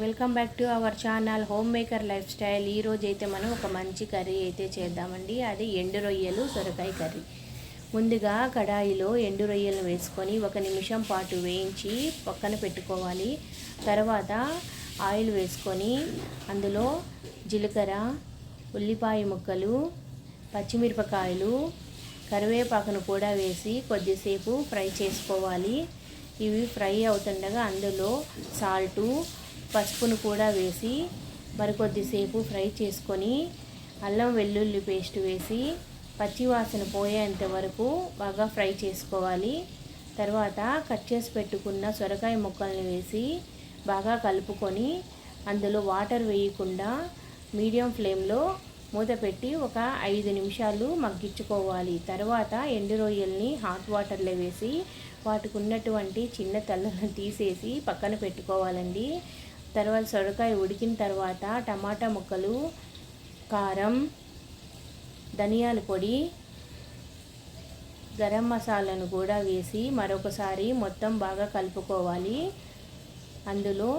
Welcome back to our channel homemaker lifestyle. ఈరోజు అయితే మనం ఒక మంచి కర్రీ అయితే చేద్దామండి. అది ఎండు రొయ్యలు సొరకాయ కర్రీ. ముందుగా కడాయిలో ఎండు రొయ్యలు వేసుకొని ఒక నిమిషం పాటు వేయించి పక్కన పెట్టుకోవాలి. తర్వాత ఆయిల్ వేసుకొని అందులో జీలకర్ర ఉల్లిపాయ ముక్కలు పచ్చిమిరపకాయలు కరివేపాకును కూడా వేసి కొద్దిసేపు ఫ్రై చేసుకోవాలి. ఇవి ఫ్రై అవుతుండగా అందులో సాల్టు పసుపును కూడా వేసి మరికొద్దిసేపు ఫ్రై చేసుకొని అల్లం వెల్లుల్లి పేస్ట్ వేసి పచ్చివాసన పోయేంత వరకు బాగా ఫ్రై చేసుకోవాలి. తర్వాత కట్ చేసి పెట్టుకున్న సొరకాయ ముక్కల్ని వేసి బాగా కలుపుకొని అందులో వాటర్ వేయకుండా మీడియం ఫ్లేమ్లో మూత పెట్టి ఒక ఐదు నిమిషాలు మగ్గించుకోవాలి. తర్వాత ఎండు రొయ్యల్ని హాట్ వాటర్లో వేసి వాటికి ఉన్నటువంటి చిన్న తల్లను తీసేసి పక్కన పెట్టుకోవాలండి. తర్వాత సొరకాయ ఉడికిన తర్వాత టమాటా ముక్కలు కారం ధనియాల పొడి గరం మసాలాను కూడా వేసి మరొకసారి మొత్తం బాగా కలుపుకోవాలి. అందులో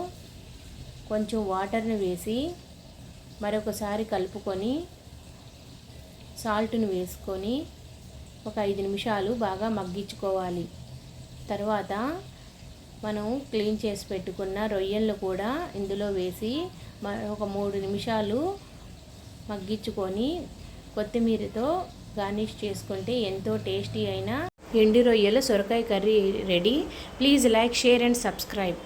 కొంచెం వాటర్ని వేసి మరొకసారి కలుపుకొని సాల్ట్ను వేసుకొని ఒక ఐదు నిమిషాలు బాగా మగ్గించుకోవాలి. తర్వాత మనం క్లీన్ చేసి పెట్టుకున్న రొయ్యలను కూడా ఇందులో వేసి ఒక మూడు నిమిషాలు మగ్గించుకొని కొత్తిమీరతో గార్నిష్ చేసుకుంటే ఎంతో టేస్టీ అయిన ఎండి రొయ్యల సొరకాయ curry ready. Please like share and subscribe.